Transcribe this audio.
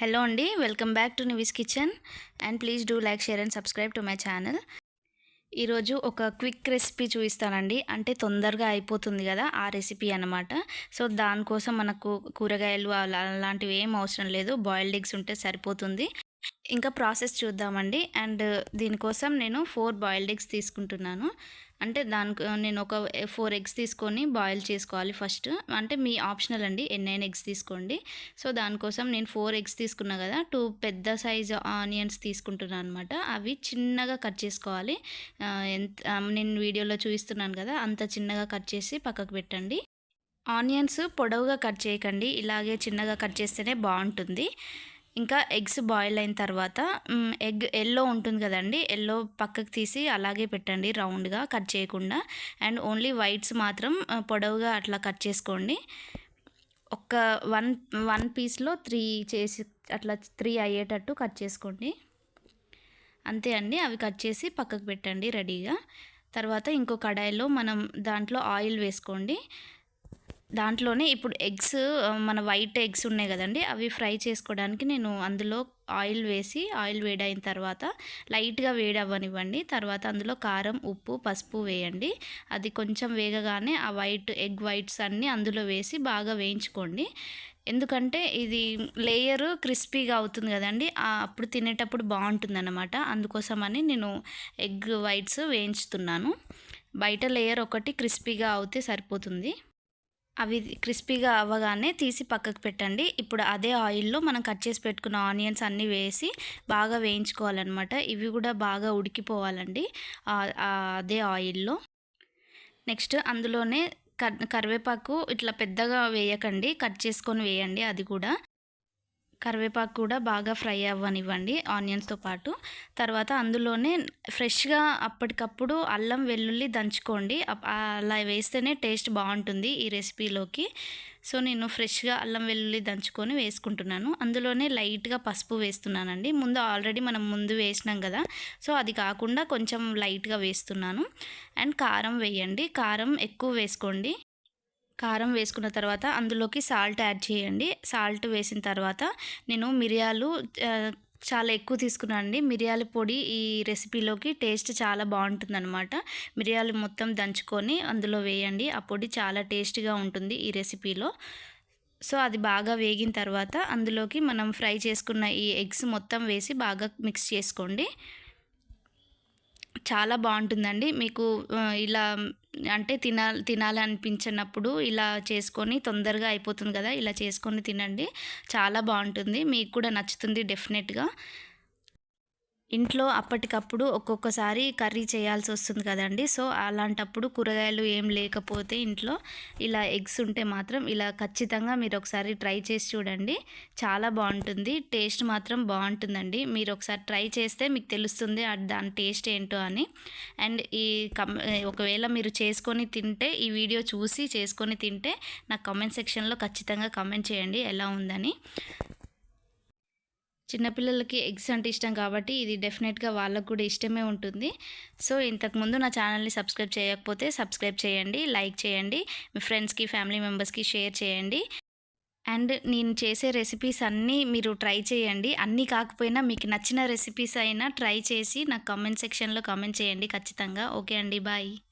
Hello అండి welcome back to Nivi's kitchen. And please do like share and subscribe to my channel. ఈరోజు ఒక quick recipe చూపిస్తానండి. అంటే తొందరగా అయిపోతుంది కదా ఆ రెసిపీ అనమాట సో దానికోసం మనకు కూరగాయలు అలాంటివి ఏం అవసరం లేదు. బాయిల్డ్ ఎగ్స్ ఉంటే సరిపోతుంది. ఇంకా ప్రాసెస్ చూద్దామండి. అండ్ దీనికోసం నేను ఫోర్ బాయిల్డ్ ఎగ్స్ తీసుకుంటున్నాను. అంటే దానికి నేను ఒక ఫోర్ ఎగ్స్ తీసుకొని బాయిల్ చేసుకోవాలి ఫస్ట్. అంటే మీ ఆప్షనల్ అండి ఎన్నైనా ఎగ్స్ తీసుకోండి. సో దానికోసం నేను ఫోర్ ఎగ్స్ తీసుకున్నా కదా టూ పెద్ద సైజ్ ఆనియన్స్ తీసుకుంటున్నాను అనమాట అవి చిన్నగా కట్ చేసుకోవాలి. ఎంత నేను వీడియోలో చూపిస్తున్నాను కదా అంత చిన్నగా కట్ చేసి పక్కకు పెట్టండి. ఆనియన్స్ పొడవుగా కట్ చేయకండి ఇలాగే చిన్నగా కట్ చేస్తేనే బాగుంటుంది. ఇంకా ఎగ్స్ బాయిల్ అయిన తర్వాత ఎగ్ ఎల్లో ఉంటుంది కదండి ఎల్లో పక్కకు తీసి అలాగే పెట్టండి రౌండ్గా కట్ చేయకుండా. అండ్ ఓన్లీ వైట్స్ మాత్రం పొడవుగా అట్లా కట్ చేసుకోండి. ఒక వన్ వన్ పీస్లో త్రీ చేసి అట్లా త్రీ అయ్యేటట్టు కట్ చేసుకోండి. అంతే అండి అవి కట్ చేసి పక్కకు పెట్టండి రెడీగా. తర్వాత ఇంకో కడాయిలో మనం దాంట్లో ఆయిల్ వేసుకోండి. దాంట్లోనే ఇప్పుడు ఎగ్స్ మన వైట్ ఎగ్స్ ఉన్నాయి కదండి అవి ఫ్రై చేసుకోవడానికి నేను అందులో ఆయిల్ వేసి ఆయిల్ వేడైన తర్వాత లైట్గా వేడి అవ్వనివ్వండి తర్వాత అందులో కారం ఉప్పు పసుపు వేయండి. అది కొంచెం వేగగానే ఆ వైట్ ఎగ్ వైట్స్ అన్నీ అందులో వేసి బాగా వేయించుకోండి. ఎందుకంటే ఇది లేయర్ క్రిస్పీగా అవుతుంది కదండి అప్పుడు తినేటప్పుడు బాగుంటుంది అనమాట అందుకోసమని నేను ఎగ్ వైట్స్ వేయించుతున్నాను. బయట లేయర్ ఒకటి క్రిస్పీగా అవుతే సరిపోతుంది. అవి క్రిస్పీగా అవ్వగానే తీసి పక్కకు పెట్టండి. ఇప్పుడు అదే ఆయిల్లో మనం కట్ చేసి పెట్టుకున్న ఆనియన్స్ అన్నీ వేసి బాగా వేయించుకోవాలన్నమాట. ఇవి కూడా బాగా ఉడికిపోవాలండి అదే ఆయిల్లో. నెక్స్ట్ అందులోనే కరివేపాకు ఇట్లా పెద్దగా వేయకండి. కట్ చేసుకొని వేయండి అది కూడా. కరివేపాకు కూడా బాగా ఫ్రై అవ్వనివ్వండి ఆనియన్స్తో పాటు. తర్వాత అందులోనే ఫ్రెష్గా అప్పటికప్పుడు అల్లం వెల్లుల్లి దంచుకోండి. అలా వేస్తేనే టేస్ట్ బాగుంటుంది ఈ రెసిపీలోకి. సో నేను ఫ్రెష్గా అల్లం వెల్లుల్లి దంచుకొని వేసుకుంటున్నాను. అందులోనే లైట్గా పసుపు వేస్తున్నానండి. ముందు ఆల్రెడీ మనం ముందు వేసినాం కదా సో అది కాకుండా కొంచెం లైట్గా వేస్తున్నాను. అండ్ కారం వేయండి. కారం ఎక్కువ వేసుకోండి. కారం వేసుకున్న తర్వాత అందులోకి సాల్ట్ యాడ్ చేయండి. సాల్ట్ వేసిన తర్వాత నేను మిరియాలు చాలా ఎక్కువ తీసుకున్నాను అండి. మిరియాల పొడి ఈ రెసిపీలోకి టేస్ట్ చాలా బాగుంటుందన్నమాట. మిరియాలు మొత్తం దంచుకొని అందులో వేయండి. ఆ పొడి చాలా టేస్ట్గా ఉంటుంది ఈ రెసిపీలో. సో అది బాగా వేగిన తర్వాత అందులోకి మనం ఫ్రై చేసుకున్న ఈ ఎగ్స్ మొత్తం వేసి బాగా మిక్స్ చేసుకోండి. చాలా బాగుంటుందండి. మీకు ఇలా అంటే తినాలి తినాలి అనిపించినప్పుడు ఇలా చేసుకొని తొందరగా అయిపోతుంది కదా ఇలా చేసుకొని తినండి. చాలా బాగుంటుంది. మీకు కూడా నచ్చుతుంది డెఫినెట్గా. ఇంట్లో అప్పటికప్పుడు ఒక్కొక్కసారి కర్రీ చేయాల్సి వస్తుంది కదండి. సో అలాంటప్పుడు కూరగాయలు ఏం లేకపోతే ఇంట్లో ఇలా ఎగ్స్ ఉంటే మాత్రం ఇలా ఖచ్చితంగా మీరు ఒకసారి ట్రై చేసి చూడండి. చాలా బాగుంటుంది. టేస్ట్ మాత్రం బాగుంటుందండి. మీరు ఒకసారి ట్రై చేస్తే మీకు తెలుస్తుంది దాని టేస్ట్ ఏంటో అని. అండ్ ఈ ఒకవేళ మీరు చేసుకొని తింటే ఈ వీడియో చూసి చేసుకొని తింటే నాకు కామెంట్ సెక్షన్లో ఖచ్చితంగా కమెంట్ చేయండి ఎలా ఉందని. చిన్నపిల్లలకి ఎగ్స్ అంటే ఇష్టం కాబట్టి ఇది డెఫినెట్గా వాళ్ళకు కూడా ఇష్టమే ఉంటుంది. సో ఇంతకుముందు నా ఛానల్ని సబ్స్క్రైబ్ చేయకపోతే సబ్స్క్రైబ్ చేయండి లైక్ చేయండి మీ ఫ్రెండ్స్కి ఫ్యామిలీ మెంబర్స్కి షేర్ చేయండి. అండ్ నేను చేసే రెసిపీస్ అన్నీ మీరు ట్రై చేయండి. అన్నీ కాకపోయినా మీకు నచ్చిన రెసిపీస్ అయినా ట్రై చేసి నాకు కామెంట్ సెక్షన్లో కామెంట్ చేయండి ఖచ్చితంగా. ఓకే అండి బాయ్.